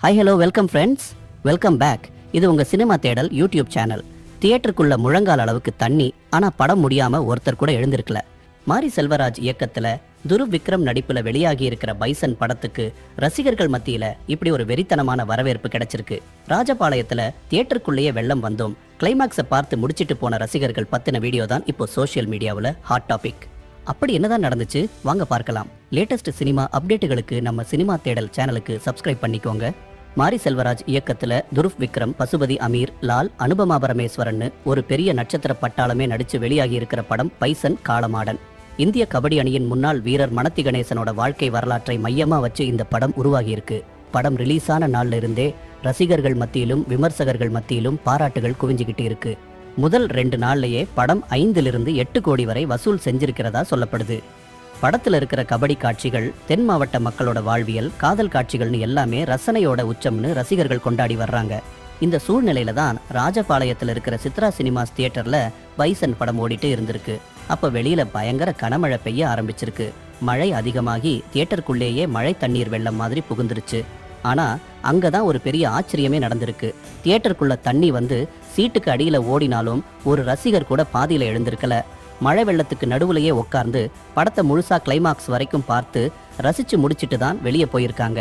Hi hello welcome friends welcome back இது உங்கள் cinema தேடல் யூடியூப் சேனல் தியேட்டருக்குள்ள முழங்கால் அளவுக்கு தண்ணி ஆனால் படம் முடியாமல் ஒருத்தர் கூட எழுந்திருக்கல. மாரி செல்வராஜ் இயக்கத்தில் துரு விக்ரம் நடிப்பில் வெளியாகி இருக்கிற பைசன் படத்துக்கு ரசிகர்கள் மத்தியில் இப்படி ஒரு வெறித்தனமான வரவேற்பு கிடைச்சிருக்கு. ராஜபாளையத்தில் தியேட்டருக்குள்ளேயே வெள்ளம் வந்தோம். கிளைமாக்ஸை பார்த்து முடிச்சிட்டு போன ரசிகர்கள் பத்தின வீடியோ தான் இப்போ சோஷியல் மீடியாவில் ஹாட் டாபிக் அப்படி என்னதான் நடந்துச்சு? வாங்க பார்க்கலாம். லேட்டஸ்ட் சினிமா அப்டேட்டுகளுக்கு நம்ம சினிமா தேடல் சேனலுக்கு சப்ஸ்கிரைப் பண்ணிக்கோங்க. மாரி செல்வராஜ் இயக்கத்துல துருவ் விக்ரம் பசுபதி அமீர் லால் அனுபமா பரமேஸ்வரன் ஒரு பெரிய நட்சத்திர பட்டாளமே நடிச்சு வெளியாகி இருக்கிற படம் பைசன் காலமாடன் இந்திய கபடி அணியின் முன்னாள் வீரர் மணத்தி கணேசனோட வாழ்க்கை வரலாற்றை மையமா வச்சு இந்த படம் உருவாகியிருக்கு. படம் ரிலீஸான நாள்ல இருந்தே ரசிகர்கள் மத்தியிலும் விமர்சகர்கள் மத்தியிலும் பாராட்டுகள் குவிஞ்சுக்கிட்டு இருக்கு. முதல் ரெண்டு நாள்லேயே படம் ஐந்திலிருந்து எட்டு கோடி வரை வசூல் செஞ்சிருக்கிறதா சொல்லப்படுது. படத்தில் இருக்கிற கபடி காட்சிகள் தென் மாவட்ட மக்களோட வாழ்வியல் காதல் காட்சிகள்னு எல்லாமே ரசனையோட உச்சம்னு ரசிகர்கள் கொண்டாடி வர்றாங்க. இந்த சூழ்நிலையில தான் ராஜபாளையத்தில் இருக்கிற சித்ரா சினிமாஸ் தியேட்டர்ல பைசன் படம் ஓடிட்டு இருந்திருக்கு. அப்போ வெளியில பயங்கர கனமழை பெய்ய ஆரம்பிச்சிருக்கு. மழை அதிகமாகி தியேட்டருக்குள்ளேயே மழை தண்ணீர் வெள்ளம் மாதிரி புகுந்துருச்சு. அங்கே தான் ஒரு பெரிய ஆச்சரியமே நடந்திருக்கு. தியேட்டருக்குள்ள தண்ணி வந்து சீட்டுக்கு அடியில் ஓடினாலும் ஒரு ரசிகர் கூட பாதியில் எழுந்திருக்கல. மழை வெள்ளத்துக்கு நடுவுலையே உட்கார்ந்து படத்தை முழுசா கிளைமாக்ஸ் வரைக்கும் பார்த்து ரசித்து முடிச்சிட்டு தான் வெளியே போயிருக்காங்க.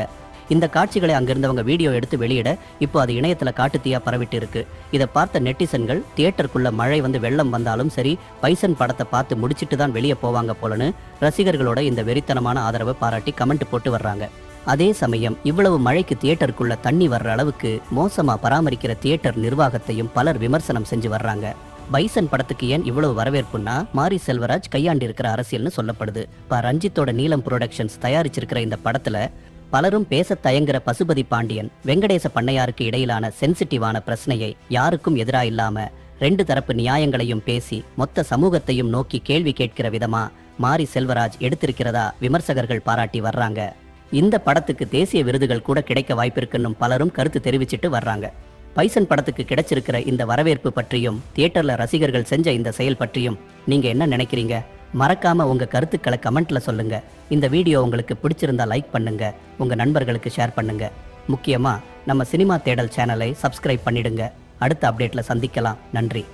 இந்த காட்சிகளை அங்கிருந்தவங்க வீடியோ எடுத்து வெளியிட இப்போ அது இணையத்தில் காட்டுத்தீயா பரவிட்டு இருக்கு. இதை பார்த்த நெட்டிசன்கள் தியேட்டருக்குள்ள மழை வந்து வெள்ளம் வந்தாலும் சரி பைசன் படத்தை பார்த்து முடிச்சிட்டு தான் வெளியே போவாங்க போலன்னு ரசிகர்களோட இந்த வெறித்தனமான ஆதரவை பாராட்டி கமெண்ட் போட்டு வர்றாங்க. அதே சமயம் இவ்வளவு மழைக்கு தியேட்டருக்குள்ள தண்ணி வர்ற அளவுக்கு மோசமா பராமரிக்கிற தியேட்டர் நிர்வாகத்தையும் பலர் விமர்சனம் செஞ்சு வர்றாங்க. பைசன் படத்துக்கு ஏன் இவ்வளவு வரவேற்புன்னா மாரி செல்வராஜ் கையாண்டிருக்கிற அரசியல்னு சொல்லப்படுது. ப. ரஞ்சித்தோட நீலம் புரொடக்ஷன்ஸ் தயாரிச்சிருக்கிற இந்த படத்துல பலரும் பேச தயங்குற பசுபதி பாண்டியன் வெங்கடேச பண்ணையாருக்கு இடையிலான சென்சிட்டிவான பிரச்சனையை யாருக்கும் எதிரா இல்லாம ரெண்டு தரப்பு நியாயங்களையும் பேசி மொத்த சமூகத்தையும் நோக்கி கேள்வி கேட்கிற விதமா மாரி செல்வராஜ் எடுத்திருக்கிறதா விமர்சகர்கள் பாராட்டி வர்றாங்க. இந்த படத்துக்கு தேசிய விருதுகள் கூட கிடைக்க வாய்ப்பிருக்குன்னு பலரும் கருத்து தெரிவிச்சிட்டு வர்றாங்க. பைசன் படத்துக்கு கிடைச்சிருக்கிற இந்த வரவேற்பு பற்றியும் தியேட்டர்ல ரசிகர்கள் செஞ்ச இந்த செயல் பற்றியும் நீங்க என்ன நினைக்கிறீங்க? மறக்காம உங்க கருத்துக்களை கமெண்ட்ல சொல்லுங்க. இந்த வீடியோ உங்களுக்கு பிடிச்சிருந்தா லைக் பண்ணுங்க. உங்க நண்பர்களுக்கு ஷேர் பண்ணுங்க. முக்கியமா நம்ம சினிமா தேடல் சேனலை சப்ஸ்கிரைப் பண்ணிடுங்க. அடுத்த அப்டேட்ல சந்திக்கலாம். நன்றி.